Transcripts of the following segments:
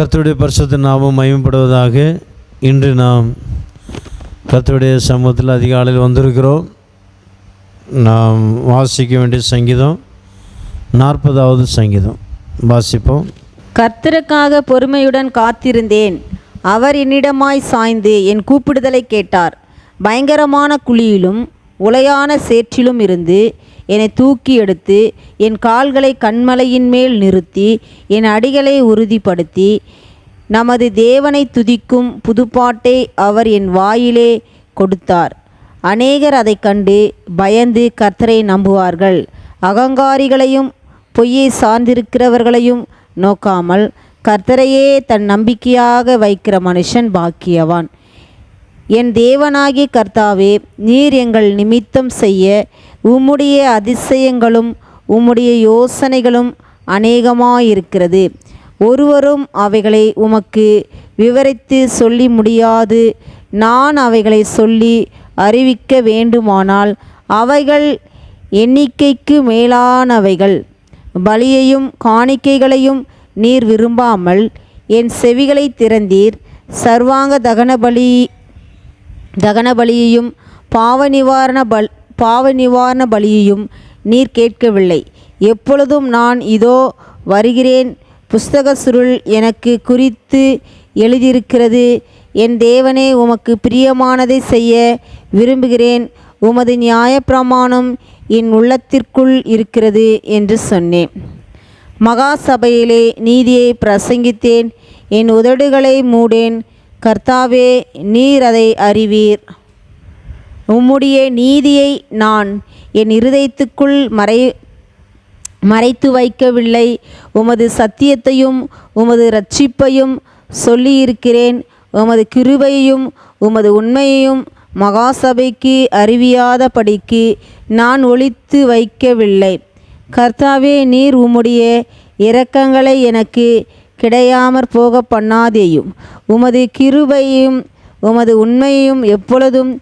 கர்த்தருடைய பரிசுத்த நாமம் மயமப்படுவதாக இன்று நாம் கர்த்தருடைய சமூகத்தில் அதிகாலையில் வந்திருக்கிறோம். நாம் வாசிக்க வேண்டிய சங்கீதம் நாற்பதாவது சங்கீதம். வாசிப்போம். கர்த்தருக்காக பொறுமையுடன் காத்திருந்தேன். அவர் என்னிடமாய் சாய்ந்து என் கூப்பிடுதலை கேட்டார். பயங்கரமான குழியிலும் உலையான சேற்றிலும் இருந்து என்னை தூக்கி எடுத்து என் கால்களை கண்மலையின் மேல் நிறுத்தி என் அடிகளை உறுதிப்படுத்தி நமது தேவனை துதிக்கும் புதுப்பாட்டை அவர் என் வாயிலே கொடுத்தார். அநேகர் அதைக் கண்டு பயந்து கர்த்தரை நம்புவார்கள். அகங்காரிகளையும் பொய்யை சார்ந்திருக்கிறவர்களையும் நோக்காமல் கர்த்தரையே தன் நம்பிக்கையாக வைக்கிற மனுஷன் பாக்கியவான். என் தேவனாகிய கர்த்தாவே நீர் எங்கள் நிமித்தம் செய்ய உம்முடைய அதிசயங்களும் உம்முடைய யோசனைகளும் அநேகமாயிருக்கிறது. ஒருவரும் அவைகளை உமக்கு விவரித்து சொல்லி முடியாது. நான் அவைகளை சொல்லி அறிவிக்க வேண்டுமானால் அவைகள் எண்ணிக்கைக்கு மேலானவைகள். பலியையும் காணிக்கைகளையும் நீர் விரும்பாமல் என் செவிகளை திறந்தீர். சர்வாங்க தகன பலி தகன பலியையும் பாவ நிவாரண பல் பாவ நிவாரண பலியையும் நீர் கேட்கவில்லை. எப்பொழுதும் நான் இதோ வருகிறேன். புஸ்தக சுருள் எனக்கு குறித்து எழுதியிருக்கிறது. என் தேவனே உமக்கு பிரியமானதை செய்ய விரும்புகிறேன். உமது நியாயப்பிரமாணம் என் உள்ளத்திற்குள் இருக்கிறது என்று சொன்னேன். மகா சபையிலே நீதியை பிரசங்கித்தேன். என் உதடுகளை மூடேன். கர்த்தாவே நீர் அதை அறிவீர். உம்முடைய நீதியை நான் என் இருதயத்துக்குள் மறை மறைத்து வைக்கவில்லை. உமது சத்தியத்தையும் உமது இரட்சிப்பையும் சொல்லியிருக்கிறேன். உமது கிருபையையும் உமது உண்மையையும் மகாசபைக்கு அறிவியாதபடிக்கு நான் ஒழித்து வைக்கவில்லை. கர்த்தாவே நீர் உம்முடைய இரக்கங்களை எனக்கு கிடையாமற் போக பண்ணாதேயும். உமது கிருபையும் உமது உண்மையும் எப்பொழுதும்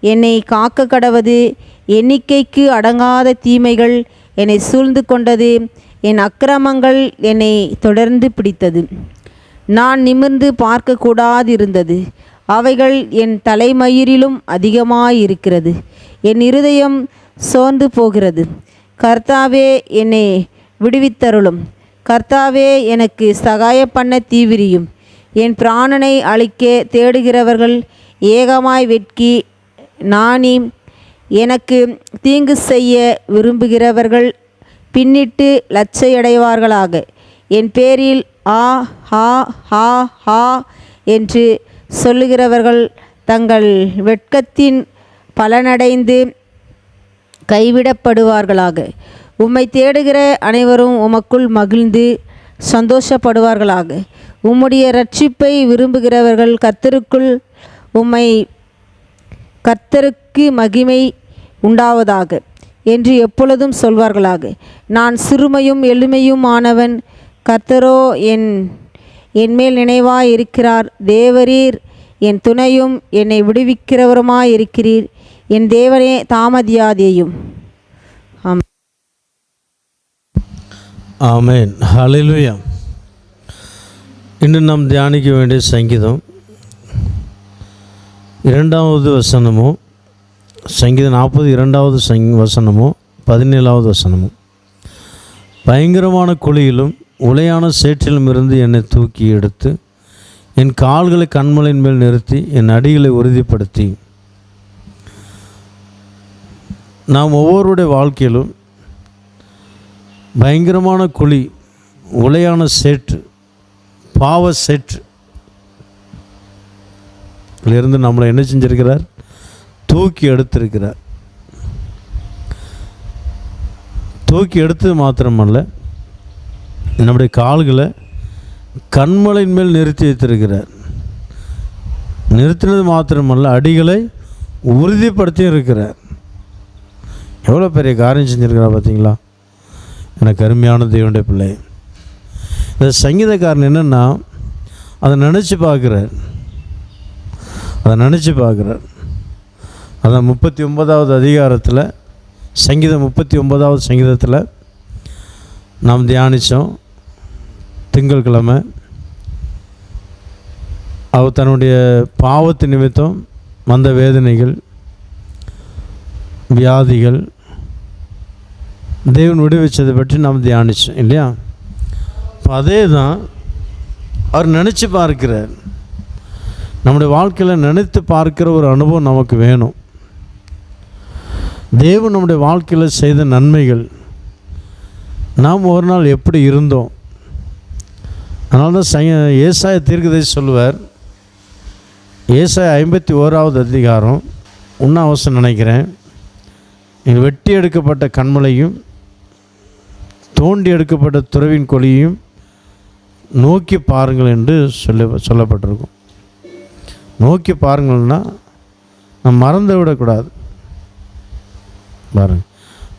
என்னை காக்க கடவது எண்ணிக்கைக்கு அடங்காத தீமைகள் என்னை சூழ்ந்து கொண்டது என் அக்கிரமங்கள் என்னை தொடர்ந்து பிடித்தது. நான் நிமிர்ந்து பார்க்கக்கூடாதிருந்தது அவைகள் என் தலைமயிரிலும் அதிகமாயிருக்கிறது. என் இருதயம் சோர்ந்து போகிறது. கர்த்தாவே என்னை விடுவித்தருளும். கர்த்தாவே எனக்கு சகாய பண்ண தீவிரியும். என் பிராணனை அழிக்க தேடுகிறவர்கள் ஏகமாய் வெட்கி நாணி எனக்கு தீங்கு செய்ய விரும்புகிறவர்கள் பின்னிட்டு லட்சையடைவார்களாக. என் பேரில் ஆ ஹா ஹா ஹா என்று சொல்லுகிறவர்கள் தங்கள் வெட்கத்தின் பலனடைந்து கைவிடப்படுவார்களாக. உம்மை தேடுகிற அனைவரும் உமக்குள் மகிழ்ந்து சந்தோஷப்படுவார்களாக. உம்முடைய ரட்சிப்பை விரும்புகிறவர்கள் கர்த்தருக்குள் உம்மை கர்த்தருக்கு மகிமை உண்டாவதாக என்று எப்பொழுதும் சொல்வார்களாக. நான் சிறுமையும் எளிமையும் ஆனவன் கர்த்தரோ என் என்மேல் நினைவாய் இருக்கிறார் தேவரீர் என் துணையும் என்னை விடுவிக்கிறவருமாய் இருக்கிறீர் என் தேவனே தாமதியாதேயும். ஆமேன். ஹலிலுயா இன்று நாம் தியானிக்க வேண்டிய சங்கீதம் இரண்டாவது வசனமோ சங்கீதம் நாற்பது இரண்டாவது சங் வசனமோ பதினேழாவது வசனமோ. பயங்கரமான குழியிலும் உலையான சேற்றிலும் இருந்து என்னை தூக்கி எடுத்து என் கால்களை கண்மலையின் மேல் நிறுத்தி என் அடிகளை உறுதிப்படுத்தி. நாம் ஒவ்வொருடைய வாழ்க்கையிலும் பயங்கரமான குழி உலையான சேற்று பாவ சேற்று. இருந்து நம்மளை என்ன செஞ்சிருக்கிறார்? தூக்கி எடுத்திருக்கிறார். தூக்கி எடுத்தது மாத்திரமல்ல நம்முடைய கால்களை கண்மலையின் மேல் நிறுத்தி வைத்திருக்கிறார். நிறுத்தினது மாத்திரமல்ல அடிகளை உறுதிப்படுத்தியும் இருக்கிறார். எவ்வளோ பெரிய காரியம் செஞ்சுருக்கிறா பார்த்தீங்களா? எனக்கு அருமையான தெய்வனுடைய பிள்ளை. இந்த சங்கீதக்காரன் என்னென்னா அதை நினச்சி பார்க்குறார். அதை நினச்சி பார்க்குறார். அதான் முப்பத்தி ஒன்பதாவது அதிகாரத்தில் சங்கீதம் முப்பத்தி ஒன்பதாவது சங்கீதத்தில் நாம் தியானித்தோம் திங்கட்கிழமை அவர் தன்னுடைய பாவத்து நிமித்தம் வந்த வேதனைகள் வியாதிகள் தேவன் விடுவிச்சதை பற்றி நாம் தியானிச்சோம் இல்லையா? இப்போ அதே தான் அவர் நினச்சி பார்க்கிறார். நம்முடைய வாழ்க்கையில் நினைத்து பார்க்கிற ஒரு அனுபவம் நமக்கு வேணும். தேவன் நம்முடைய வாழ்க்கையில் செய்த நன்மைகள் நாம் ஒரு நாள் எப்படி இருந்தோம்? அதனால தான் சை ஏசாய தீர்க்கதை சொல்லுவார் ஏசாய ஐம்பத்தி ஓராவது அதிகாரம் இன்னும் நினைக்கிறேன். வெட்டி எடுக்கப்பட்ட கண்மலையும் தோண்டி எடுக்கப்பட்ட துறவின் கொலியையும் நோக்கி பாருங்கள் என்று சொல்லி சொல்லப்பட்டிருக்கும். நோக்கி பாருங்கள்னா நம் மறந்து விடக்கூடாது. பாருங்கள்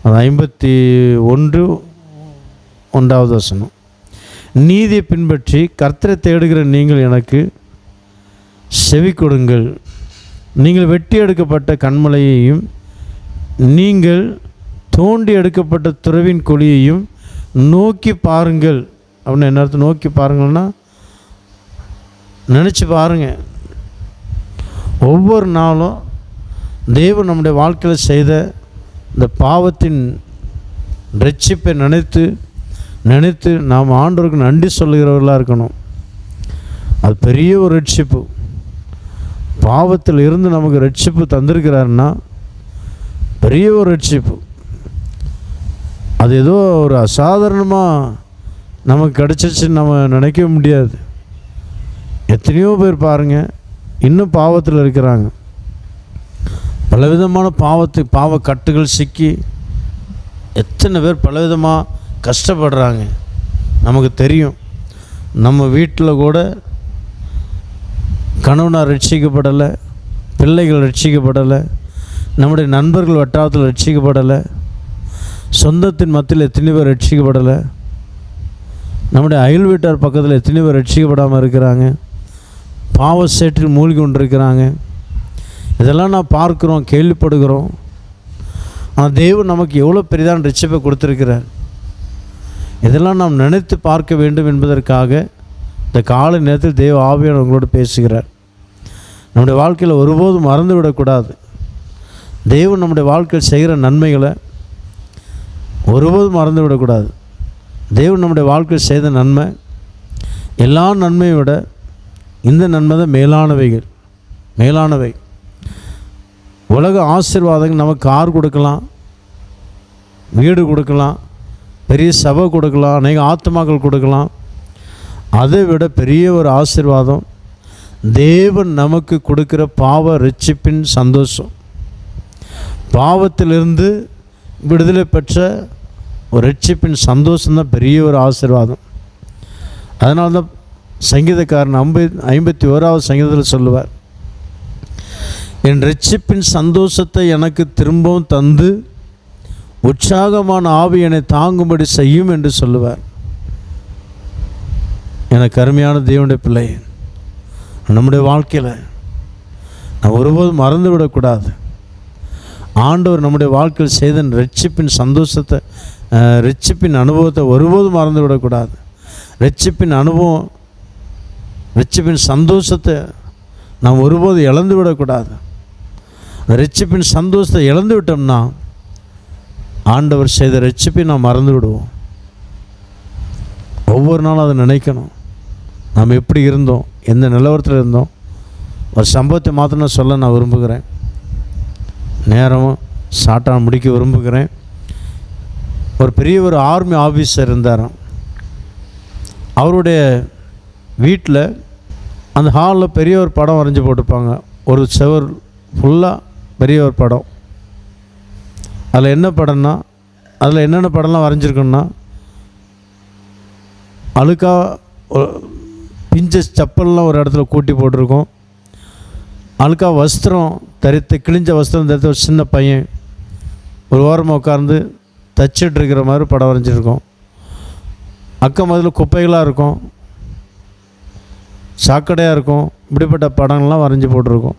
அது ஐம்பத்தி ஒன்று ஒன்றாவது வசனம். நீதியை பின்பற்றி கர்த்தரை தேடுகிற நீங்கள் எனக்கு செவி கொடுங்கள். நீங்கள் வெட்டி எடுக்கப்பட்ட கண்மலையையும் நீங்கள் தோண்டி எடுக்கப்பட்ட துறவின் கொடியையும் நோக்கி பாருங்கள். அப்படின்னு என்ன அர்த்தம்? நோக்கி பாருங்கள்னா நினச்சி பாருங்கள் ஒவ்வொரு நாளும் தெய்வம் நம்முடைய வாழ்க்கையில் செய்த இந்த பாவத்தின் ரட்சிப்பை நினைத்து நினைத்து நாம் ஆண்டவருக்கு நன்றி சொல்லுகிறவர்களாக இருக்கணும். அது பெரிய ஒரு ரட்சிப்பு. பாவத்தில் இருந்து நமக்கு ரட்சிப்பு தந்திருக்கிறாருன்னா பெரிய ஒரு ரட்சிப்பு. அது ஏதோ ஒரு அசாதாரணமாக நமக்கு கிடச்சிச்சுன்னு நம்ம நினைக்கவே முடியாது. எத்தனையோ பேர் பாருங்கள் இன்னும் பாவத்தில் இருக்கிறாங்க. பலவிதமான பாவத்து பாவ கட்டுகள் சிக்கி எத்தனை பேர் பலவிதமாக கஷ்டப்படுறாங்க. நமக்கு தெரியும். நம்ம வீட்டில் கூட கணவனார் ரட்சிக்கப்படலை பிள்ளைகள் ரட்சிக்கப்படலை நம்முடைய நண்பர்கள் வட்டாரத்தில் ரட்சிக்கப்படலை சொந்தத்தின் மத்தியில் எத்தனை பேர் ரட்சிக்கப்படலை? நம்முடைய அயல் வீட்டார் பக்கத்தில் எத்தனை பேர் ரட்சிக்கப்படாமல் இருக்கிறாங்க? பாவ சேற்றில் மூழ்கி கொண்டிருக்கிறாங்க. இதெல்லாம் நான் பார்க்குறோம் கேள்விப்படுகிறோம். ஆனால் தேவன் நமக்கு எவ்வளோ பெரிதான ரட்சிப்பை கொடுத்துருக்கிறார். இதெல்லாம் நாம் நினைத்து பார்க்க வேண்டும் என்பதற்காக இந்த காலை நேரத்தில் தேவ ஆவியான உங்களோடு பேசுகிறார். நம்முடைய வாழ்க்கையில் ஒருபோதும் மறந்து விடக்கூடாது தேவன் நம்முடைய வாழ்க்கையில் செய்கிற நன்மைகளை ஒருபோதும் மறந்து விடக்கூடாது. தேவன் நம்முடைய வாழ்க்கையில் செய்த நன்மை எல்லா நன்மையை விட இந்த நன்மை தான் மேலானவைகள். மேலானவை. உலக ஆசீர்வாதங்கள் நமக்கு கார் கொடுக்கலாம் வீடு கொடுக்கலாம் பெரிய சபை கொடுக்கலாம் அநேக ஆத்மாக்கள் கொடுக்கலாம். அதை விட பெரிய ஒரு ஆசீர்வாதம் தேவன் நமக்கு கொடுக்குற பாவ ரிச்சிப்பின் சந்தோஷம். பாவத்திலிருந்து விடுதலை பெற்ற ஒரு ரட்சிப்பின் சந்தோஷம்தான் பெரிய ஒரு ஆசீர்வாதம். அதனால தான் சங்கீதக்காரன் ஐம்பது ஐம்பத்தி ஓராவது சங்கீதத்தில் சொல்லுவார் என் ரட்சிப்பின் சந்தோஷத்தை எனக்கு திரும்பவும் தந்து உற்சாகமான ஆவி என்னை தாங்கும்படி செய்யும் என்று சொல்லுவார். எனக்கு அருமையான தேவனுடைய பிள்ளை நம்முடைய வாழ்க்கையில் நான் ஒருபோதும் மறந்து விடக்கூடாது ஆண்டவர் நம்முடைய வாழ்க்கையில் செய்த ரட்சிப்பின் சந்தோஷத்தை அஹ், ரட்சிப்பின் அனுபவத்தை ஒருபோதும் மறந்து விடக்கூடாது ரட்சிப்பின் அனுபவம் ரட்சிப்பின் சந்தோஷத்தை நாம் ஒருபோதும் இழந்து விடக்கூடாது ரட்சிப்பின் சந்தோஷத்தை இழந்து விட்டோம்னா ஆண்டவர் செய்த ரட்சிப்பை நாம் மறந்து விடுவோம் ஒவ்வொரு நாளும் அதை நினைக்கணும். நாம் எப்படி இருந்தோம் எந்த நிலவரத்தில் இருந்தோம் ஒரு சம்பவத்தை மாத்திரம் சொல்ல நான் விரும்புகிறேன். நேரம் சாட்டான் முடிக்க விரும்புகிறேன். ஒரு பெரிய ஒரு ஆர்மி ஆஃபீஸர் இருந்தாராம். அவருடைய வீட்டில் அந்த ஹாலில் பெரிய ஒரு படம் வரைஞ்சி போட்டிருப்பாங்க. ஒரு செவர் ஃபுல்லாக பெரிய ஒரு படம். அதில் என்ன படம்னா அதில் என்னென்ன படம்லாம் வரைஞ்சிருக்குன்னா அழுக்கா பிஞ்ச செப்பல்லாம் ஒரு இடத்துல கூட்டி போட்டிருக்கோம். அழுக்கா வஸ்திரம் தரித்து கிழிஞ்ச வஸ்திரம் தரித்த ஒரு சின்ன பையன். ஒரு ஓரமாக உட்கார்ந்து தச்சிட்டு இருக்கிற மாதிரி படம் வரைஞ்சிருக்கோம். அக்கம் அதில் குப்பைகளாக இருக்கும். சாக்கடையாக இருக்கும். இப்படிப்பட்ட படங்கள்லாம் வரைஞ்சி போட்டிருக்கோம்.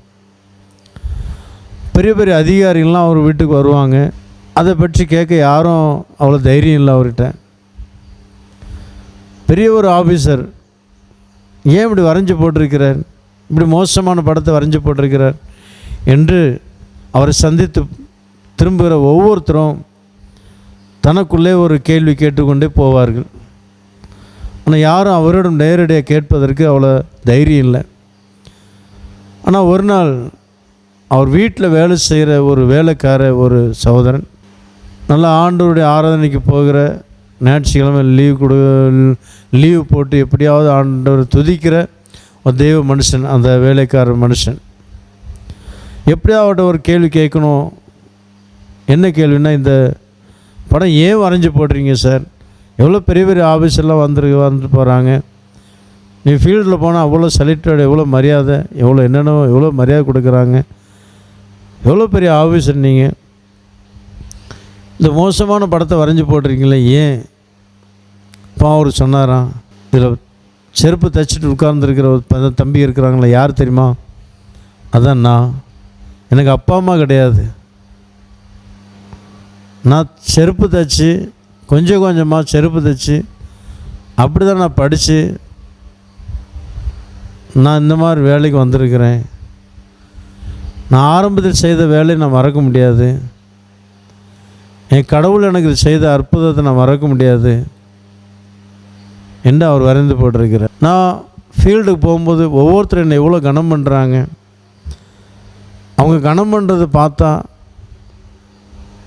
பெரிய பெரிய அதிகாரிகள்லாம் அவர் வீட்டுக்கு வருவாங்க. அதை பற்றி கேட்க யாரும் அவ்வளோ தைரியம் இல்லை அவர்கிட்ட. பெரிய ஒரு ஆஃபீஸர் ஏன் இப்படி வரைஞ்சி போட்டிருக்கிறார்? இப்படி மோசமான படத்தை வரைஞ்சி போட்டிருக்கிறார்? என்று அவரை சந்தித்து திரும்புகிற ஒவ்வொருத்தரும் தனக்குள்ளே ஒரு கேள்வி கேட்டுக்கொண்டே போவார்கள். ஆனால் யாரும் அவரிடம் நேரடியாக கேட்பதற்கு அவ்வளோ தைரியம் இல்லை. ஆனால் ஒரு நாள் அவர் வீட்டில் வேலை செய்கிற ஒரு வேலைக்கார ஒரு சகோதரன் நல்லா ஆண்டவருடைய ஆராதனைக்கு போகிற ஞாயிற்றுக்கிழமை லீவ் கொடு லீவு போட்டு எப்படியாவது ஆண்டவர் துதிக்கிற ஒரு தெய்வ மனுஷன் அந்த வேலைக்கார மனுஷன். எப்படியாவது ஒரு கேள்வி கேட்கணும். என்ன கேள்வின்னா இந்த படம் ஏன் வரைஞ்சி போடுறீங்க சார்? எவ்வளோ பெரிய பெரிய ஆஃபீஸெல்லாம் வந்துரு வந்துட்டு போகிறாங்க நீ ஃபீல்டில் போனால் அவ்வளோ செலக்டட் எவ்வளோ மரியாதை எவ்வளோ என்னென்ன எவ்வளோ மரியாதை கொடுக்குறாங்க. எவ்வளோ பெரிய ஆஃபீஸர் நீங்கள் இந்த மோசமான படத்தை வரைஞ்சி போடுறீங்களே ஏன்? இப்போ அவர் சொன்னாராம் இதில் செருப்பு தைச்சிட்டு உட்கார்ந்துருக்கிற ஒரு ப- தம்பி இருக்கிறாங்களே யார் தெரியுமா? அதான் நான். எனக்கு அப்பா அம்மா கிடையாது. நான் செருப்பு தைச்சி கொஞ்சம் கொஞ்சமாக செருப்பு தைச்சி அப்படி தான் நான் படித்து நான் இந்த மாதிரி வேலைக்கு வந்திருக்கிறேன். நான் ஆரம்பத்தில் செய்த வேலையை நான் மறக்க முடியாது. என் கடவுள் எனக்கு செய்த அற்புதத்தை நான் மறக்க முடியாது. என்று அவர் வரைந்து போட்டிருக்கிறார். நான் ஃபீல்டுக்கு போகும்போது ஒவ்வொருத்தரும் என்னை எவ்வளோ கனம் பண்ணுறாங்க அவங்க கனம் பண்ணுறதை பார்த்தா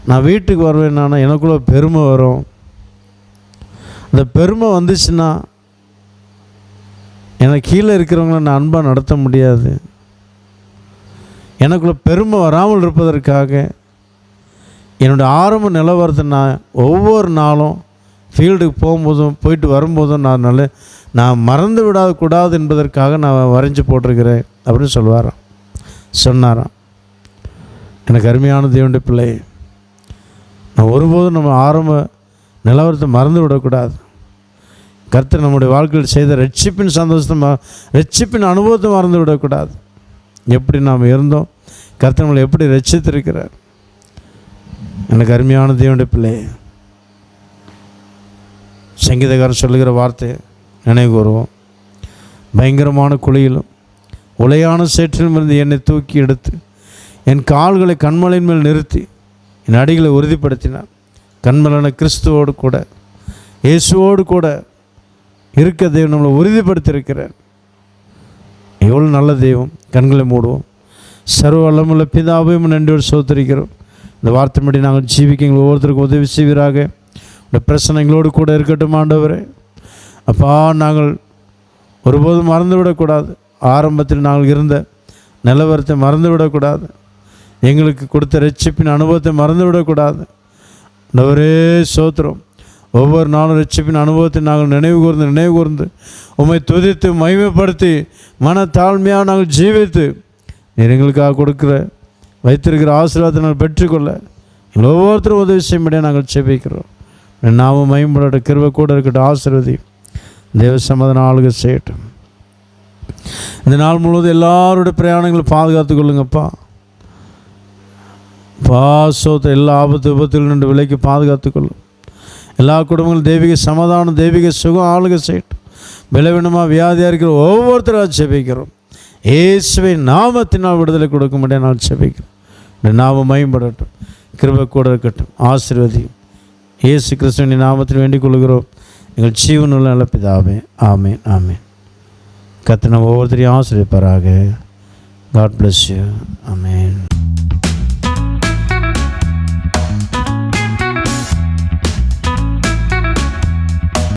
நான் வீட்டுக்கு வருவேன்னா எனக்குள்ள பெருமை வரும். அந்த பெருமை வந்துச்சுன்னா எனக்கு கீழே இருக்கிறவங்கள நான் அன்பாக நடத்த முடியாது. எனக்குள்ள பெருமை வராமல் இருப்பதற்காக என்னோடய ஆரம்ப நிலவரத்தை நான் ஒவ்வொரு நாளும் ஃபீல்டுக்கு போகும்போதும் போயிட்டு வரும்போதும் நான் நல்ல நான் மறந்து விடாத கூடாது என்பதற்காக நான் வரைஞ்சி போட்டிருக்கிறேன் அப்படின்னு சொல்வாராம். சொன்னாராம். எனக்கு அருமையான தேவனுடைய பிள்ளை நான் ஒருபோதும் நம்ம ஆரம்ப நிலவரத்தை மறந்து விடக்கூடாது கர்த்தர் நம்முடைய வாழ்க்கையில் செய்த ரட்சிப்பின் சந்தோஷத்தை ரட்சிப்பின் அனுபவத்தை மறந்து விடக்கூடாது எப்படி நாம் இருந்தோம்? கர்த்தர் நம்மளை எப்படி ரட்சித்திருக்கிறார்? எனக்கு அருமையான தேவனுடைய பிள்ளை. சங்கீதக்காரன் சொல்லுகிற வார்த்தை நினைவு கூறுவோம். பயங்கரமான குழியிலும் உலையான சேற்றிலும் இருந்து என்னை தூக்கி எடுத்து என் கால்களை கண்மலையின் மேல் நிறுத்தி என் அடிகளை உறுதிப்படுத்தினார் கண்மலன கிறிஸ்துவோடு கூட இயேசுவோடு கூட இருக்க தெய்வம் நம்மளை உறுதிப்படுத்தியிருக்கிறார். எவ்வளோ நல்ல தெய்வம். கண்களை மூடுவோம். சர்வ வல்லமுள்ள பிதாவையும் நன்றியோடு சோத்தரிக்கிறோம். இந்த வார்த்தைப்படி நாங்கள் ஜீவிக்க எங்கள் ஒவ்வொருத்தருக்கும் உதவி செய்வீராக. இந்த பிரச்சனைங்களோடு கூட இருக்கட்டும் ஆண்டவரே. அப்பா நாங்கள் ஒருபோதும் மறந்து விடக்கூடாது ஆரம்பத்தில் நாங்கள் இருந்த நிலவரத்தை மறந்து விடக்கூடாது எங்களுக்கு கொடுத்த ரட்சிப்பின் அனுபவத்தை மறந்து விடக்கூடாது ஆண்டவரே சோத்திரம். ஒவ்வொரு நாளும் ரட்சிப்பின் அனுபவத்தை நாங்கள் நினைவு கூர்ந்து நினைவு கூர்ந்து உம்மை துதித்து மகிமைப்படுத்தி மன தாழ்மையாக நாங்கள் ஜீவித்து நீர் எங்களுக்காக கொடுக்குற வைத்திருக்கிற ஆசீர்வாதத்தை நாங்கள் பெற்றுக்கொள்ள எங்கள் ஒவ்வொருத்தரும் உதவி செய்யும்படியாக நாங்கள் செபிக்கிறோம் நாமும் மயம்படோட கிருவை கூட இருக்கட்டும் ஆசீர்வதி. தேவ சமாதான ஆளுக செய்யட்டும். இந்த நாள் முழுவதும் எல்லாருடைய பிரயாணங்களை பாதுகாத்து கொள்ளுங்கப்பா. வாசத்தை எல்லா ஆபத்து விபத்தில் நின்று விலைக்கு பாதுகாத்துக்கொள்ளும். எல்லா குடும்பங்களும் தெய்வீக சமாதானம் தெய்வீக சுகம் ஆளுக செய்யட்டும். விளைவினமாக வியாதியாக இருக்கிற ஒவ்வொருத்தராக செபிக்கிறோம். இயேசுவை நாமத்தினால் விடுதலை கொடுக்க முடியாது நான் செபிக்கிறேன். நாம நாமம் மயம்படட்டும் கிருபை கூட இருக்கட்டும். ஆசீர்வதியும். இயேசு கிறிஸ்துவின் நாமத்தில் வேண்டிக் கொள்கிறோம். எங்கள் ஜீவனுள்ள நிலப்பிதாவே ஆமேன் ஆமேன். கத்தின ஒவ்வொருத்தரையும் ஆசிரியப்பாராக காட் பிளஸ் யூ ஆமேன்